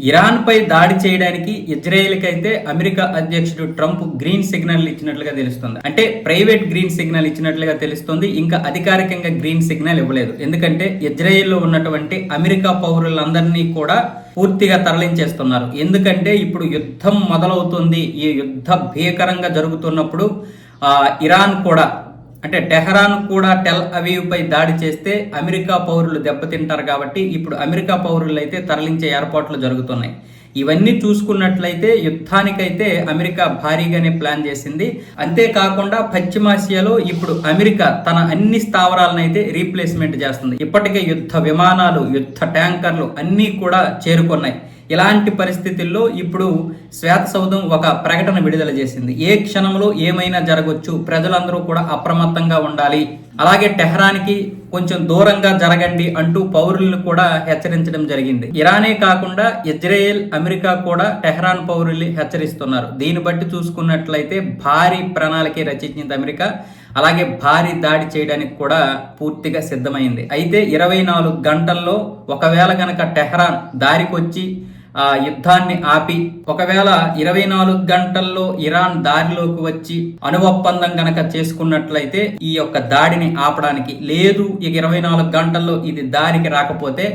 ఇరాన్పై దాడి చేయడానికి ఇజ్రాయెల్కి అయితే అమెరికా అధ్యక్షుడు ట్రంప్ గ్రీన్ సిగ్నల్ ఇచ్చినట్లుగా తెలుస్తుంది. అంటే ప్రైవేట్ గ్రీన్ సిగ్నల్ ఇచ్చినట్లుగా తెలుస్తుంది. ఇంకా అధికారికంగా గ్రీన్ సిగ్నల్ ఇవ్వలేదు. ఎందుకంటే ఇజ్రాయెల్లో ఉన్నటువంటి అమెరికా పౌరులందరినీ కూడా పూర్తిగా తరలించేస్తున్నారు. ఎందుకంటే ఇప్పుడు యుద్ధం మొదలవుతుంది. ఈ యుద్ధ భీకరంగా జరుగుతున్నప్పుడు ఇరాన్ కూడా అంటే టెహరాన్ కూడా టెల్ అవీవ్పై దాడి చేస్తే అమెరికా పౌరులు దెబ్బతింటారు కాబట్టి ఇప్పుడు అమెరికా పౌరులు అయితే తరలించే ఏర్పాట్లు జరుగుతున్నాయి. ఇవన్నీ చూసుకున్నట్లయితే యుద్ధానికైతే అమెరికా భారీగానే ప్లాన్ చేసింది. అంతేకాకుండా పశ్చిమాసియాలో ఇప్పుడు అమెరికా తన అన్ని స్థావరాలనైతే రీప్లేస్మెంట్ చేస్తుంది. ఇప్పటికే యుద్ధ విమానాలు యుద్ధ ట్యాంకర్లు అన్నీ కూడా చేరుకున్నాయి. ఇలాంటి పరిస్థితుల్లో ఇప్పుడు శ్వేత సౌధం ఒక ప్రకటన విడుదల చేసింది. ఏ క్షణంలో ఏమైనా జరగవచ్చు ప్రజలందరూ కూడా అప్రమత్తంగా ఉండాలి. అలాగే టెహరాన్కి కొంచెం దూరంగా జరగండి అంటూ పౌరులను కూడా హెచ్చరించడం జరిగింది. ఇరానే కాకుండా ఇజ్రాయెల్ అమెరికా కూడా టెహరాన్ పౌరుల్ని హెచ్చరిస్తున్నారు. దీన్ని బట్టి చూసుకున్నట్లయితే భారీ ప్రణాళిక రచించింది అమెరికా. అలాగే భారీ దాడి చేయడానికి కూడా పూర్తిగా సిద్ధమైంది. అయితే ఇరవై నాలుగు గంటల్లో ఒకవేళ గనక టెహరాన్ దారికొచ్చి యుద్ధాన్ని ఆపి ఒకవేళ ఇరవై నాలుగు గంటల్లో ఇరాన్ దారిలోకి వచ్చి అణు ఒప్పందం గనక చేసుకున్నట్లయితే ఈ యొక్క దాడిని ఆపడానికి లేదు. ఇక ఇరవై నాలుగు గంటల్లో ఇది దారికి రాకపోతే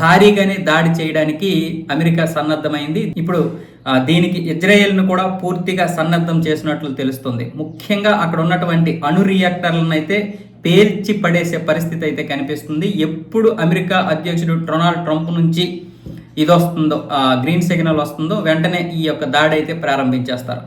భారీగానే దాడి చేయడానికి అమెరికా సన్నద్ధమైంది. ఇప్పుడు దీనికి ఇజ్రాయెల్ను కూడా పూర్తిగా సన్నద్ధం చేసినట్లు తెలుస్తుంది. ముఖ్యంగా అక్కడ ఉన్నటువంటి అణు రియాక్టర్లను అయితే పేల్చి పడేసే పరిస్థితి అయితే కనిపిస్తుంది. ఎప్పుడు అమెరికా అధ్యక్షుడు డొనాల్డ్ ట్రంప్ నుంచి ఇది వస్తుందో గ్రీన్ సిగ్నల్ వస్తుందో వెంటనే ఈ యొక్క దాడి అయితే ప్రారంభించేస్తారు.